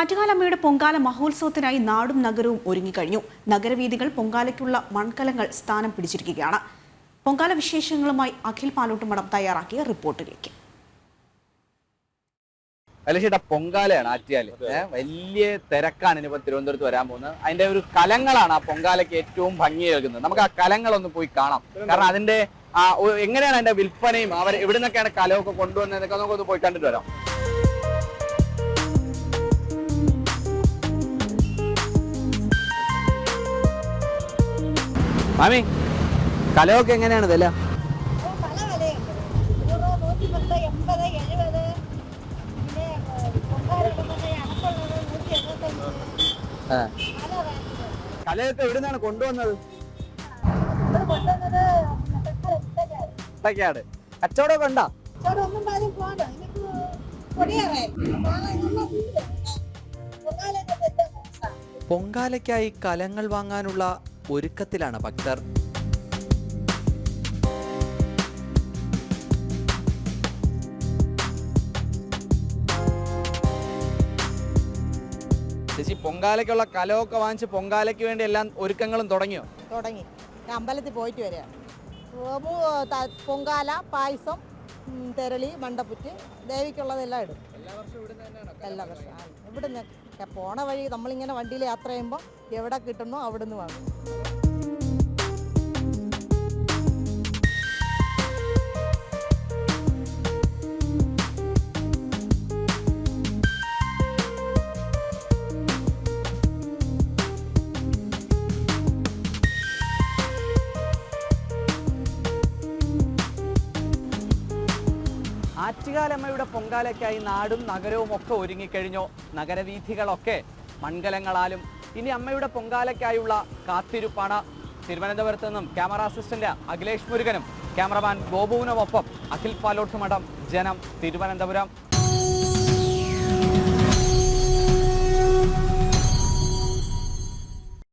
ആറ്റുകാലമ്മയുടെ പൊങ്കാല മഹോത്സവത്തിനായി നാടും നഗരവും ഒരുങ്ങിക്കഴിഞ്ഞു. നഗരവീഥികൾ പൊങ്കാലയ്ക്കുള്ള മൺകലങ്ങൾ സ്ഥാനം പിടിച്ചിരിക്കുകയാണ്. പൊങ്കാല വിശേഷങ്ങളുമായി അഖിൽ പാലോട്ടുമടം തയ്യാറാക്കിയ റിപ്പോർട്ടിലേക്ക്. അലക്ഷിട്ട പൊങ്കാലയാണ് ആറ്റിയാൽ വലിയ തിരക്കാണ് ഇനിയിപ്പോ തിരുവനന്തപുരത്ത് വരാൻ പോകുന്നത്. അതിന്റെ ഒരു കലങ്ങളാണ് ആ പൊങ്കാലയ്ക്ക് ഏറ്റവും ഭംഗി കേൾക്കുന്നത് നമുക്ക് ആ കലങ്ങളൊന്ന് പോയി കാണാം. കാരണം അതിന്റെ ആ എങ്ങനെയാണ് അതിന്റെ വിൽപ്പനയും അവർ എവിടെ നിന്നൊക്കെയാണ് കലമൊക്കെ കൊണ്ടുവന്നതൊക്കെ നമുക്കൊന്ന് പോയി കണ്ടിട്ട് വരാം. മാമി കലമൊക്കെ എങ്ങനെയാണ് വില? കലയൊക്കെ എവിടെ നിന്നാണ് കൊണ്ടുവന്നത് തെക്കാട് കച്ചവടമൊക്കെ ഉണ്ടോ? പൊങ്കാലയ്ക്കായി കലങ്ങൾ വാങ്ങാനുള്ള ഒരുക്കത്തിലാണ് ഭക്തർ. ചേച്ചി പൊങ്കാലയ്ക്കുള്ള കലമൊക്കെ വാങ്ങിച്ച് പൊങ്കാലയ്ക്ക് വേണ്ടി എല്ലാം ഒരുക്കങ്ങളും തുടങ്ങിയോ? തുടങ്ങി. അമ്പലത്തിൽ പോയിട്ട് വരിക പൊങ്കാല പായസം തെരളി മണ്ടപ്പുറ്റ് ദേവിക്കുള്ളതെല്ലാം ഇടും. എല്ലാ വർഷവും ഇവിടുന്ന് പോണ വഴി നമ്മളിങ്ങനെ വണ്ടിയിൽ യാത്ര ചെയ്യുമ്പോൾ എവിടെ കിട്ടുന്നോ അവിടുന്ന് വാങ്ങും. ആറ്റുകാലമ്മയുടെ പൊങ്കാലയ്ക്കായി നാടും നഗരവും ഒക്കെ ഒരുങ്ങിക്കഴിഞ്ഞോ. നഗരവീഥികളൊക്കെ മൺകലങ്ങളാലും ഇനി അമ്മയുടെ പൊങ്കാലയ്ക്കായുള്ള കാത്തിരിപ്പാണ് തിരുവനന്തപുരത്ത് നിന്നും ക്യാമറ അസിസ്റ്റന്റ് അഖിലേഷ് മുരുകനും ക്യാമറമാൻ ഗോപുവിനുമൊപ്പം അഖിൽ പാലോട്ടുമഠം ജനം തിരുവനന്തപുരം.